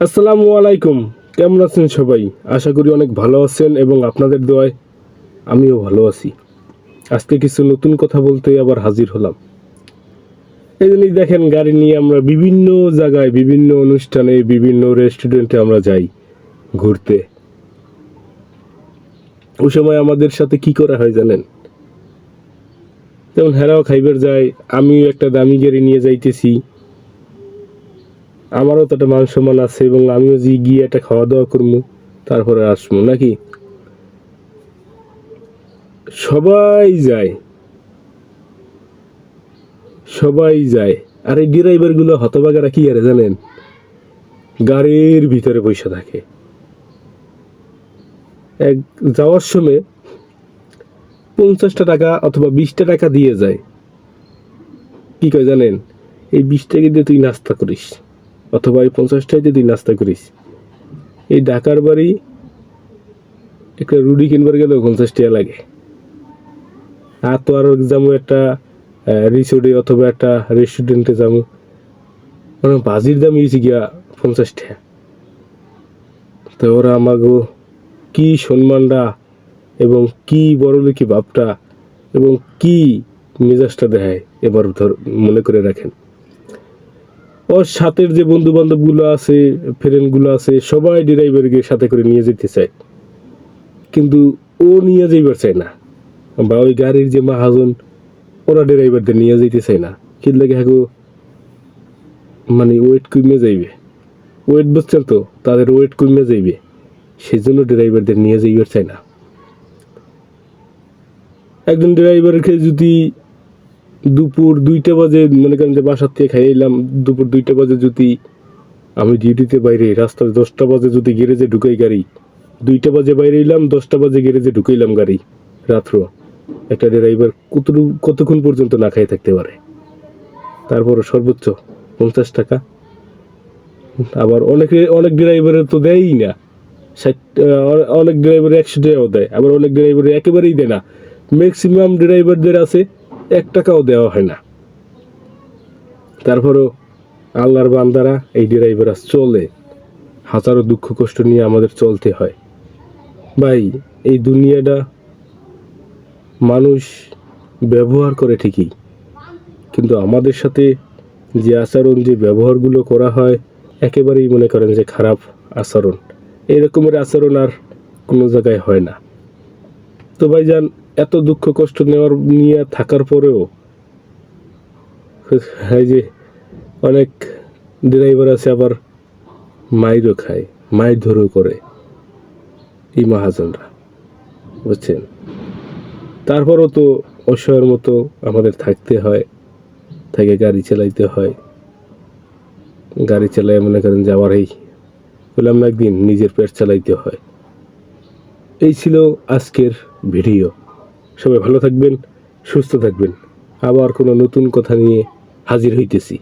আসসালামু আলাইকুম। কেমন আছেন সবাই? আশা করি অনেক ভালো আছেন এবং আপনাদের দোয়ায় আমিও ভালো আছি। আজকে কিছু নতুন কথা বলতে আবার হাজির হলাম। এই জন্যই দেখেন, গাড়ি নিয়ে আমরা বিভিন্ন জায়গায়, বিভিন্ন অনুষ্ঠানে, বিভিন্ন রেস্টুরেন্টে আমরা যাই ঘুরতে। ওই সময় আমাদের সাথে কি করা হয় জানেন? যেমন হেরাও খাইবার যায়, আমিও একটা দামি গাড়ি নিয়ে যাইতেছি। আমারও তো একটা মান সম্মান আছে এবং আমিও যে গিয়ে একটা খাওয়া দাওয়া করব তারপরে আসব নাকি? সবাই যায়। সবাই যায়। আর এই ড্রাইভারগুলো হতবাগারা কি আরে জানেন? গাড়ির ভিতরে পয়সা থাকে। এক, যাওয়ার সময় পঞ্চাশটা টাকা অথবা বিশটা টাকা দিয়ে যায়। কি কয় জানেন? এই বিশ টাকা দিয়ে তুই নাস্তা করিস। অথবা এই পঞ্চাশ টাকা দিয়ে নাস্তা করিস। এই ঢাকার বাড়ি একটা রুটি কিনবার গেলেও পঞ্চাশ টাকা লাগে। আর তো আর যাব একটা রিসোর্টে অথবা একটা রেস্টুরেন্টে যাব। মানে বাজির দাম ইয়েছে গিয়া পঞ্চাশ টাকা। তো ওরা আমাকে কি সম্মানটা এবং কি বড়লোকি ভাবটা এবং কি মেজাজটা দেখায় এবার ধর মনে করে রাখেন। ওর সাথের যে বন্ধু বান্ধবগুলো আছে ফ্রেন্ডগুলো আছে, সবাই ড্রাইভারকে সাথে করে নিয়ে যেতে চায়। কিন্তু ও নিয়ে যাইবার চায় না। বা ওই গাড়ির যে মাহাজন, ওরা ড্রাইভারদের নিয়ে যেতে চায় না। কি লাগে হ্যাগো মানে ওয়েট কমে যাইবে। ওয়েট বুঝছেন তো, তাদের ওয়েট কমে যাইবে। সেই জন্য ড্রাইভারদের নিয়ে যাইবার চায় না। একজন ড্রাইভারকে যদি দুপুর দুইটা বাজে মনে করেন যে বাসার থেকে খাই এলাম, দুপুর দুইটা বাজে যদি আমি ডিউটিতে বাইরে, রাস্তার দশটা বাজে যদি গ্যারেজে ঢুকাই গাড়ি, দুইটা বাজে বাইরে এলাম, দশটা বাজে গ্যারেজে ঢুকাইলাম গাড়ি, রাত্র। একটা ড্রাইভার কতটুকু, কতক্ষণ পর্যন্ত না খাই থাকতে পারে? তারপর সর্বোচ্চ পঞ্চাশ টাকা। আবার অনেকে, অনেক ড্রাইভারের তো দেয়ই না। ষাট অনেক ড্রাইভার একশো টাকাও দেয়, আবার অনেক ড্রাইভার একেবারেই দেয় না। ম্যাক্সিমাম ড্রাইভারদের আছে এক টাকাও দেওয়া হয় না। তারপরও আল্লাহর বান্দারা এই ড্রাইভাররা চলে। হাজারো দুঃখ কষ্ট নিয়ে আমাদের চলতে হয়। ভাই, এই দুনিয়াটা মানুষ ব্যবহার করে ঠিকই। কিন্তু আমাদের সাথে যে আচরণ, যে ব্যবহারগুলো করা হয়, একেবারেই মনে করেন যে খারাপ আচরণ। এই রকমের আচরণ আর কোনো জায়গায় হয় না। তো ভাইজান এত দুঃখ কষ্ট নেওয়ার নিয়ে থাকার পরেও এই যে অনেক ড্রাইভার আছে আবার মাইরও খায় মাইর ধরেও করে এই মহাজনরা, বুঝছেন? তারপরও তো অসহায়ের মতো আমাদের থাকতে হয়, থেকে গাড়ি চালাইতে হয়। গাড়ি চালাই মনে করেন যে আবার এই বললাম না একদিন নিজের পেট চালাইতে হয়। এই ছিল আজকের ভিডিও। সবাই ভালো থাকবেন সুস্থ থাকবেন। আবার কোনো নতুন কথা নিয়ে হাজির হইতেছি।